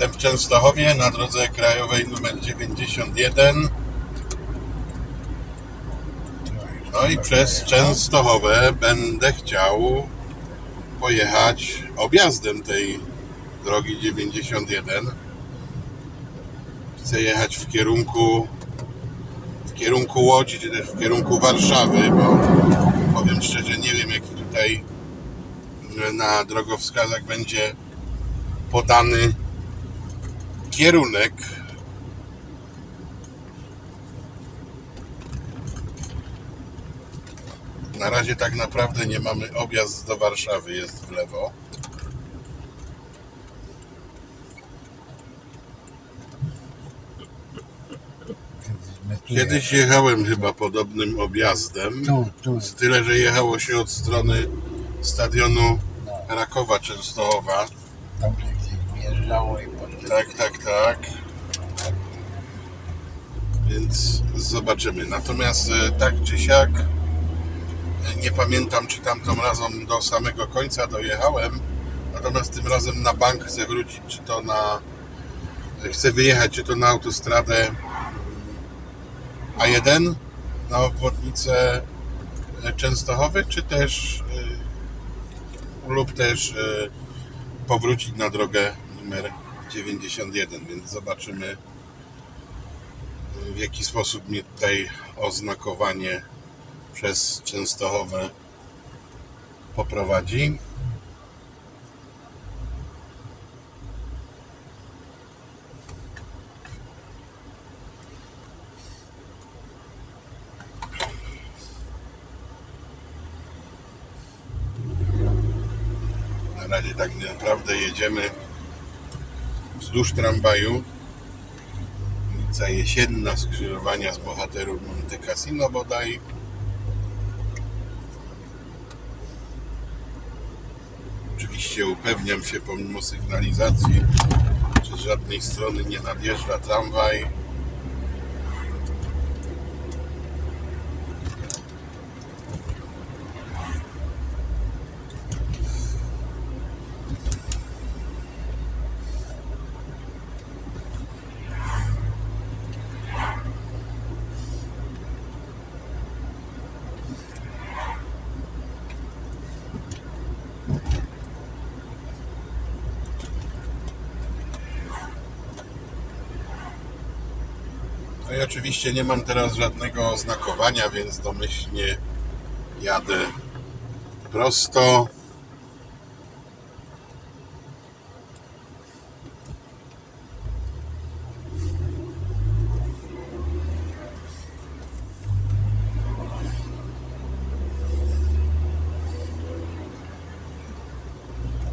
Jestem w Częstochowie na drodze krajowej numer 91. No i przez Częstochowę będę chciał pojechać objazdem tej drogi 91. Chcę jechać w kierunku w kierunku Łodzi, czy też w kierunku Warszawy, bo powiem szczerze, nie wiem jaki tutaj na drogowskazach będzie podany kierunek. Na razie tak naprawdę nie mamy objazd do Warszawy, jest w lewo. Kiedyś jechałem chyba podobnym objazdem. Tyle, że jechało się od strony stadionu Rakowa Częstochowa. Tam wjeżdżało i. Tak, tak, tak. Więc zobaczymy. Natomiast e, tak czy siak e, nie pamiętam, czy tamtą razem do samego końca dojechałem. Natomiast tym razem na bank chcę wrócić, czy to na. Chcę wyjechać, czy to na autostradę A1 na obwodnicę e, Częstochowy, czy też lub też powrócić na drogę numer 91, więc zobaczymy w jaki sposób mnie tutaj oznakowanie przez Częstochowę poprowadzi. Na razie tak naprawdę jedziemy wzdłuż tramwaju. Ulica Jesienna, skrzyżowania z bohaterów Monte Cassino bodaj. Oczywiście upewniam się pomimo sygnalizacji, że z żadnej strony nie nadjeżdża tramwaj. I oczywiście nie mam teraz żadnego oznakowania, więc domyślnie jadę prosto.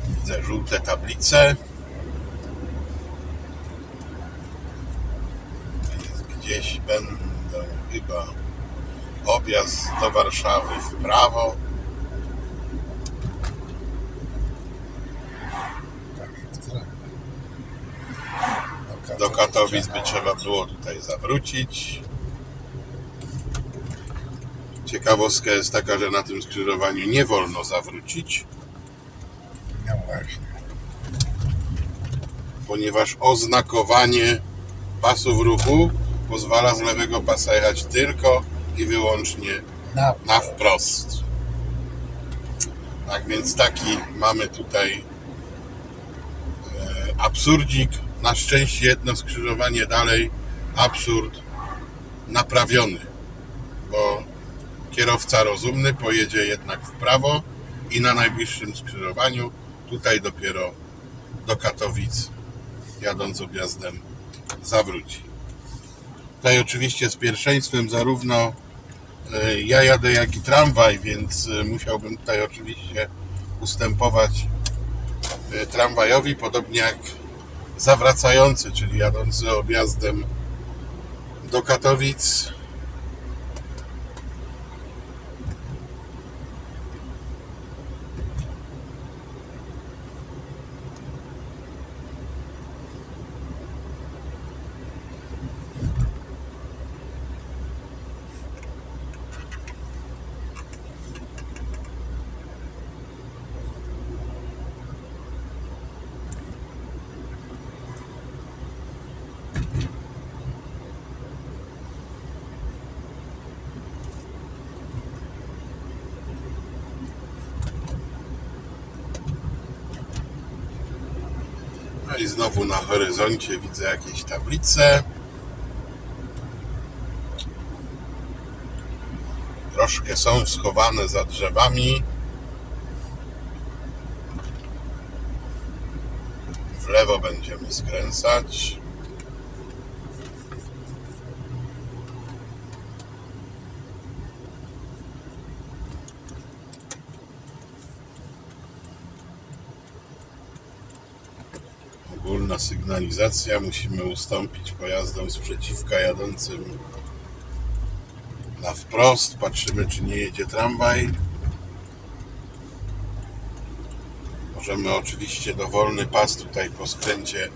Widzę żółte tablice. Gdzieś będą chyba objazd do Warszawy w prawo. Tak. Do Katowic by trzeba było tutaj zawrócić. Ciekawostka jest taka, że na tym skrzyżowaniu nie wolno zawrócić, No właśnie. ponieważ oznakowanie pasów ruchu pozwala z lewego pasa jechać tylko i wyłącznie Na, na wprost. Tak więc taki mamy tutaj e, absurdzik. Na szczęście jedno skrzyżowanie dalej absurd naprawiony, bo kierowca rozumny pojedzie jednak w prawo i na najbliższym skrzyżowaniu tutaj dopiero do Katowic jadąc objazdem zawróci. Tutaj oczywiście z pierwszeństwem zarówno E, Ja jadę jak i tramwaj, więc e, musiałbym tutaj oczywiście ustępować e, tramwajowi, podobnie jak zawracający, czyli jadący objazdem do Katowic. Znowu na horyzoncie widzę jakieś tablice. Troszkę są schowane za drzewami. W lewo będziemy skręcać. Ogólna sygnalizacja. Musimy ustąpić pojazdom sprzeciwka jadącym na wprost. Patrzymy, czy nie jedzie tramwaj. Możemy oczywiście dowolny pas tutaj po skręcie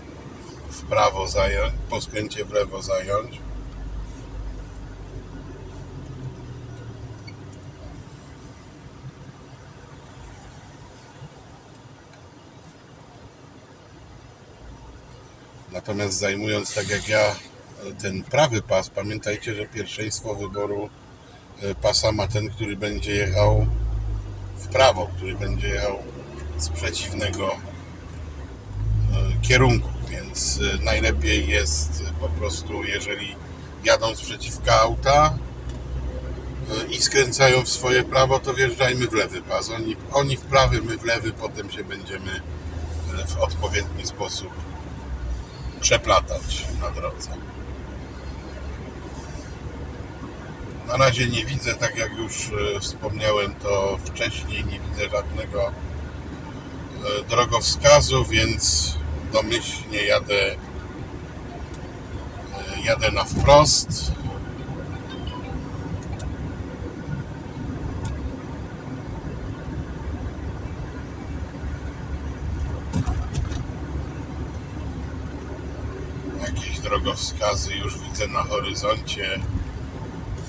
w prawo zająć, po skręcie w lewo zająć. Natomiast zajmując tak jak ja ten prawy pas, pamiętajcie, że pierwszeństwo wyboru e, pasa ma ten, który będzie jechał w prawo, który będzie jechał z przeciwnego e, kierunku, więc e, najlepiej jest po prostu, jeżeli jadą sprzeciwka auta e, i skręcają w swoje prawo, to wjeżdżajmy w lewy pas. Oni, oni w prawy, my w lewy, potem się będziemy w odpowiedni sposób przeplatać na drodze. Na razie nie widzę, tak jak już e, wspomniałem to wcześniej, nie widzę żadnego e, drogowskazu, więc domyślnie jadę e, jadę na wprost. Jakieś drogowskazy już widzę na horyzoncie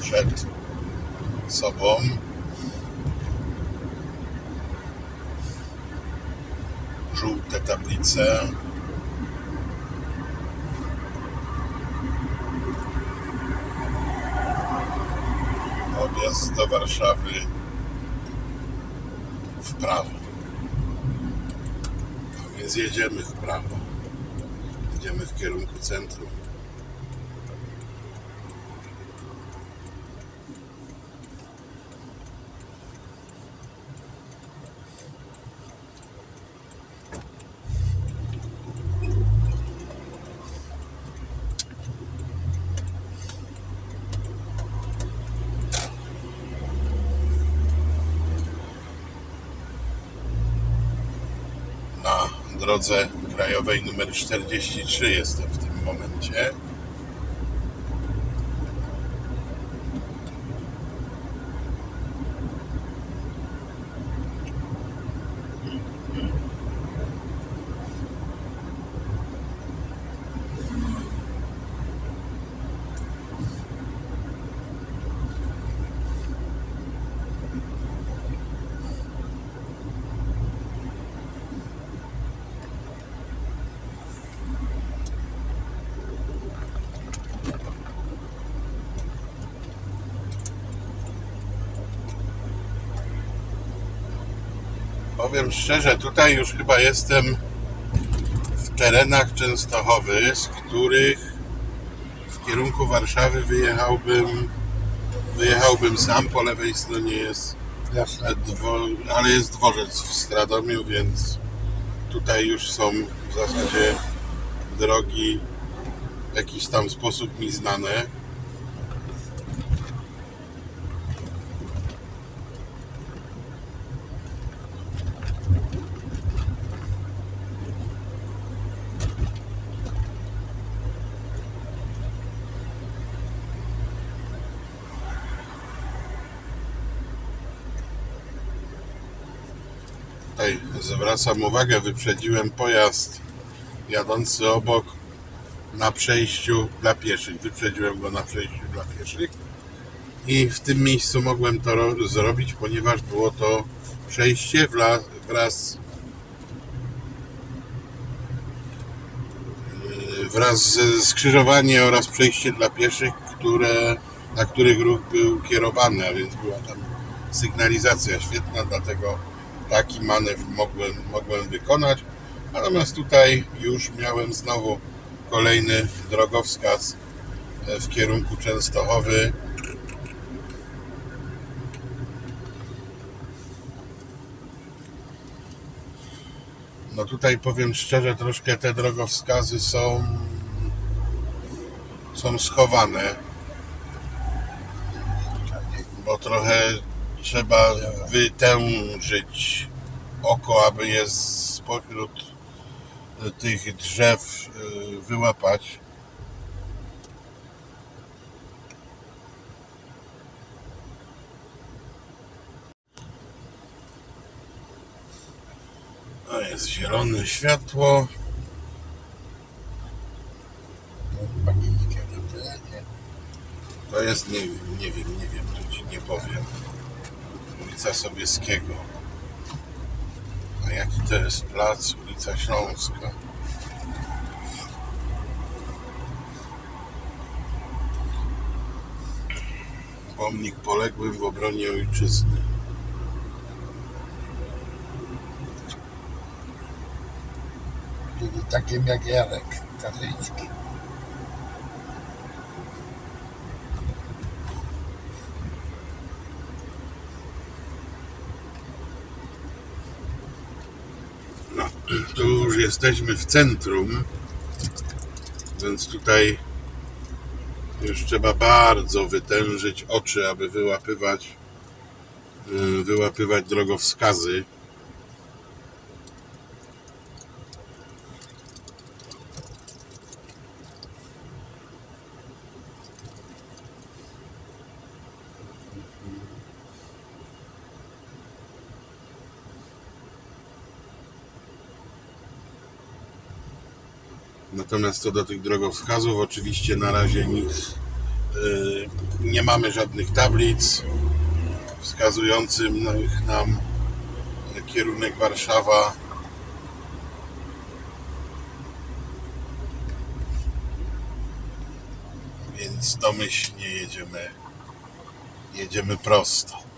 przed sobą. Żółte tablice. Objazd do Warszawy w prawo. A więc jedziemy w prawo. Idziemy w kierunku centrum. Na drodze krajowej numer 43 jestem w tym momencie. Powiem szczerze, tutaj już chyba jestem w terenach Częstochowy, z których w kierunku Warszawy wyjechałbym wyjechałbym sam. Po lewej stronie jest dwo, ale jest dworzec w Stradomiu, więc tutaj już są w zasadzie drogi w jakiś tam sposób mi znane. Tutaj zwracam uwagę, wyprzedziłem pojazd jadący obok na przejściu dla pieszych. Wyprzedziłem go na przejściu dla pieszych i w tym miejscu mogłem to ro- zrobić, ponieważ było to przejście wraz yy, wraz z skrzyżowanie oraz przejście dla pieszych, które, na których ruch był kierowany, a więc była tam sygnalizacja świetna, dlatego taki manewr mogłem, mogłem wykonać. Natomiast tutaj już miałem znowu kolejny drogowskaz e, w kierunku Częstochowy. No tutaj powiem szczerze, troszkę te drogowskazy są są schowane, bo trochę trzeba wytężyć oko, aby je spośród tych drzew y, wyłapać. To jest zielone światło. No, to jest, nie nie wiem, nie wiem, nie powiem. Ulica Sobieskiego. A jaki to jest plac? Ulica Śląska. Pomnik poległym w obronie ojczyzny. Czyli takim jak Jarek Kaczyński. No, tu już jesteśmy w centrum, więc tutaj już trzeba bardzo wytężyć oczy, aby wyłapywać y, wyłapywać drogowskazy. Natomiast co do tych drogowskazów, oczywiście na razie nic y, nie mamy żadnych tablic wskazujących nam kierunek Warszawa. Więc domyślnie jedziemy jedziemy prosto.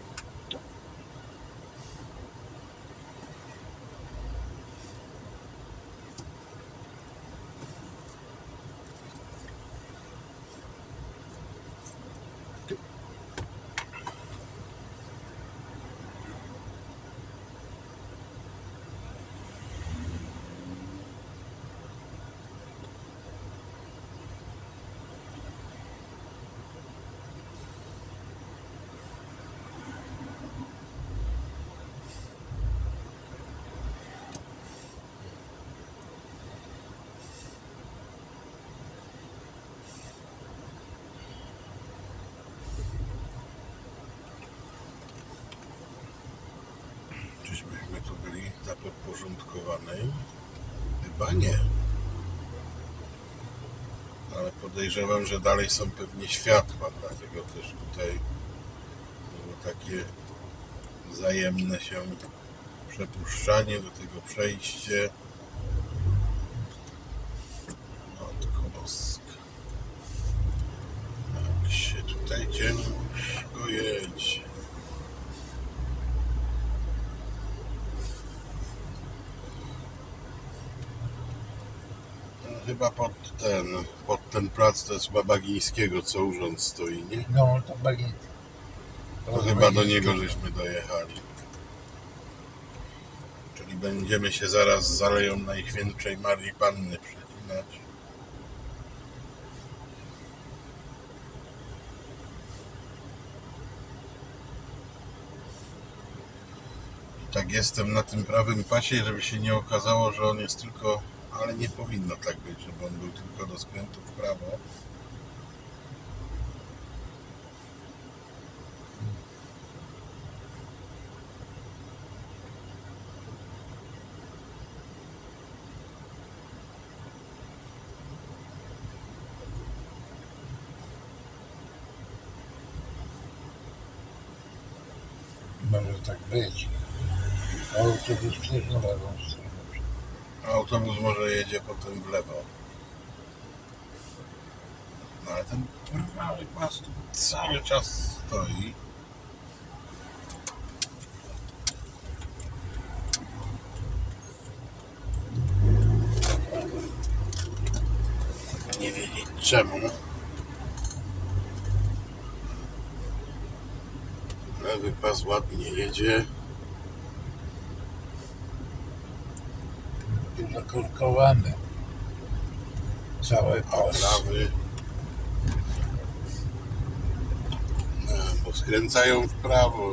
Na podporządkowanej? Chyba nie. Ale podejrzewam, że dalej są pewnie światła, dlatego też tutaj było takie wzajemne się przepuszczanie do tego przejście. Matko Boska. Jak się tutaj ciężko jedzie. No, Chyba pod ten, pod ten plac to jest Babagińskiego, co urząd stoi, nie? No, to Bagiński. To chyba do niego żeśmy dojechali. Czyli będziemy się zaraz z Aleją Najświętszej Marii Panny przecinać. I tak jestem na tym prawym pasie, żeby się nie okazało, że on jest tylko... Ale nie powinno tak być, żeby on był tylko do skrętu w prawo. Może tak być. Autobus też na lewą stronę. Autobus może jedzie potem w lewo. No ale ten prawy pas tu cały czas stoi. Nie wiedzieć czemu. Lewy pas ładnie jedzie. I zakorkowane. Całe prawy. No, bo skręcają w prawo.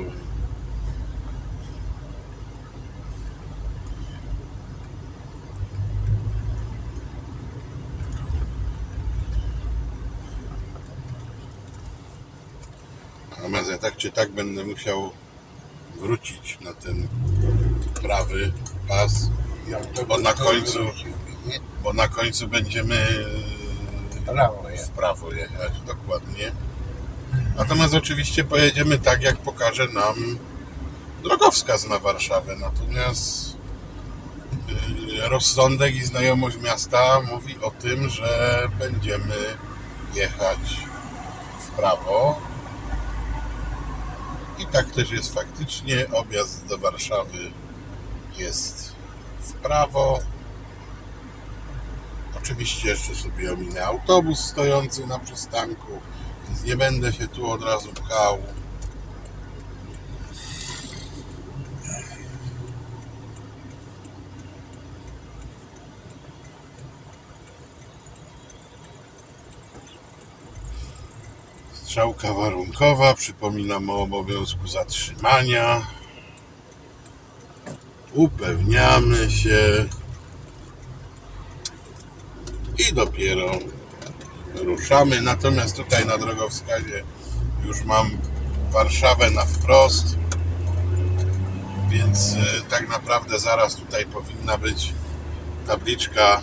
Natomiast ja tak czy tak będę musiał wrócić na ten prawy pas, Bo na końcu- bo na końcu będziemy jest. w prawo jechać, dokładnie. Natomiast oczywiście pojedziemy tak, jak pokaże nam drogowskaz na Warszawę. Natomiast yy, rozsądek i znajomość miasta mówi o tym, że będziemy jechać w prawo. I tak też jest faktycznie. Objazd do Warszawy jest w prawo. Oczywiście jeszcze sobie ominę autobus stojący na przystanku, więc nie będę się tu od razu pchał. Strzałka warunkowa, przypominam o obowiązku zatrzymania. Upewniamy się, i dopiero ruszamy. Natomiast tutaj na drogowskazie już mam Warszawę na wprost, więc e, tak naprawdę zaraz tutaj powinna być tabliczka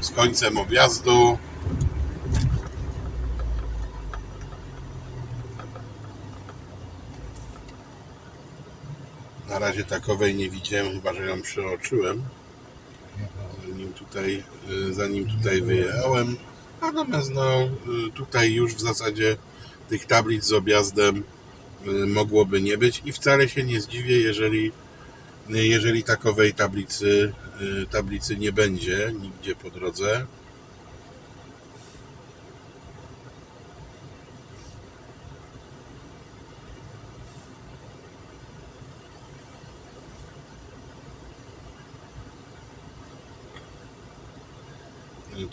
z końcem objazdu. Na razie takowej nie widziałem, chyba że ją przeoczyłem zanim tutaj, y, zanim tutaj wyjechałem. Natomiast no, y, tutaj już w zasadzie tych tablic z objazdem y, mogłoby nie być i wcale się nie zdziwię, jeżeli, jeżeli takowej tablicy, tablicy nie będzie nigdzie po drodze.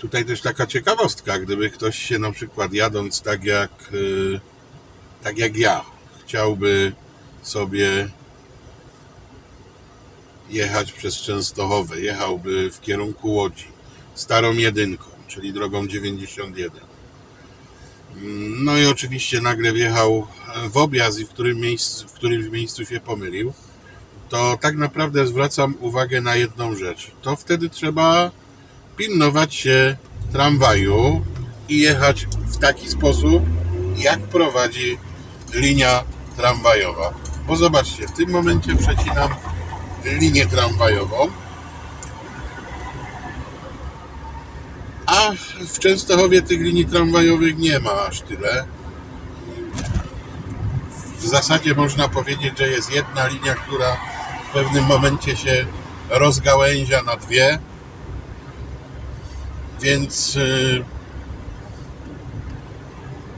Tutaj też taka ciekawostka, gdyby ktoś się na przykład jadąc tak jak, y, tak jak ja, chciałby sobie jechać przez Częstochowę, jechałby w kierunku Łodzi, starą jedynką, czyli drogą 91. No i oczywiście nagle wjechał w objazd i w którym miejscu, w którymś miejscu się pomylił, to tak naprawdę zwracam uwagę na jedną rzecz. To wtedy trzeba pilnować się tramwaju i jechać w taki sposób, jak prowadzi linia tramwajowa. Bo zobaczcie, w tym momencie przecinam linię tramwajową, a w Częstochowie tych linii tramwajowych nie ma aż tyle. W zasadzie można powiedzieć, że jest jedna linia, która w pewnym momencie się rozgałęzia na dwie więc y,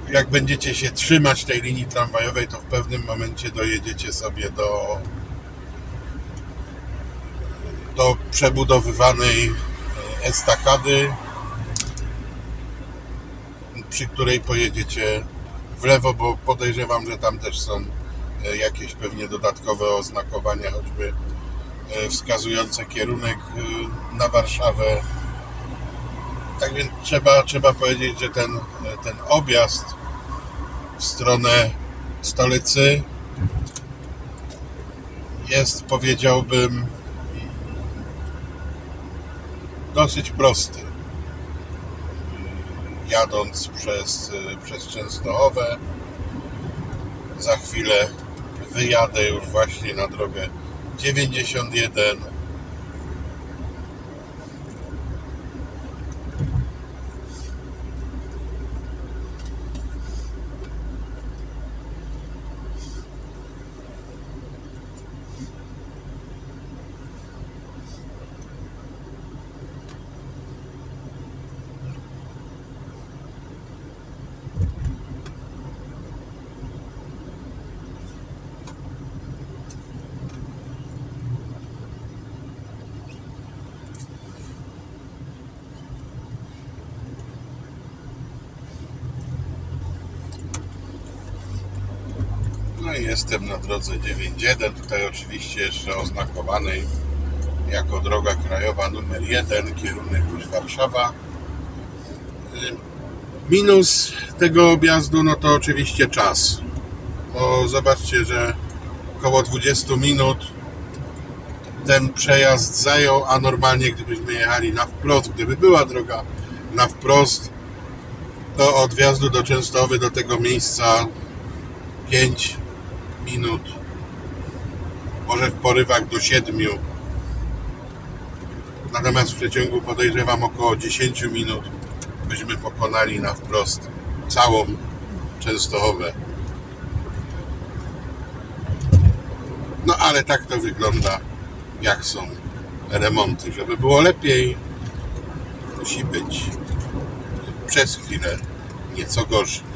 jak będziecie się trzymać tej linii tramwajowej, to w pewnym momencie dojedziecie sobie do, do przebudowywanej y, estakady, przy której pojedziecie w lewo, bo podejrzewam, że tam też są y, jakieś pewnie dodatkowe oznakowania, choćby y, wskazujące kierunek y, na Warszawę. Tak więc trzeba, trzeba powiedzieć, że ten, ten objazd w stronę stolicy jest, powiedziałbym, dosyć prosty. Jadąc przez, przez Częstochowę, za chwilę wyjadę już właśnie na drogę 91 jestem na drodze 9.1, tutaj oczywiście jeszcze oznakowanej jako droga krajowa numer 1, kierunek Łódź Warszawa. Y, Minus tego objazdu no to oczywiście czas. Bo zobaczcie, że około 20 minut ten przejazd zajął, a normalnie gdybyśmy jechali na wprost, gdyby była droga na wprost, to od wjazdu do Częstochowy do tego miejsca 5 minut, może w porywach do 7. Natomiast w przeciągu podejrzewam około 10 minut byśmy pokonali na wprost całą Częstochowę. No ale tak to wygląda, jak są remonty. Żeby było lepiej, musi być przez chwilę nieco gorzej.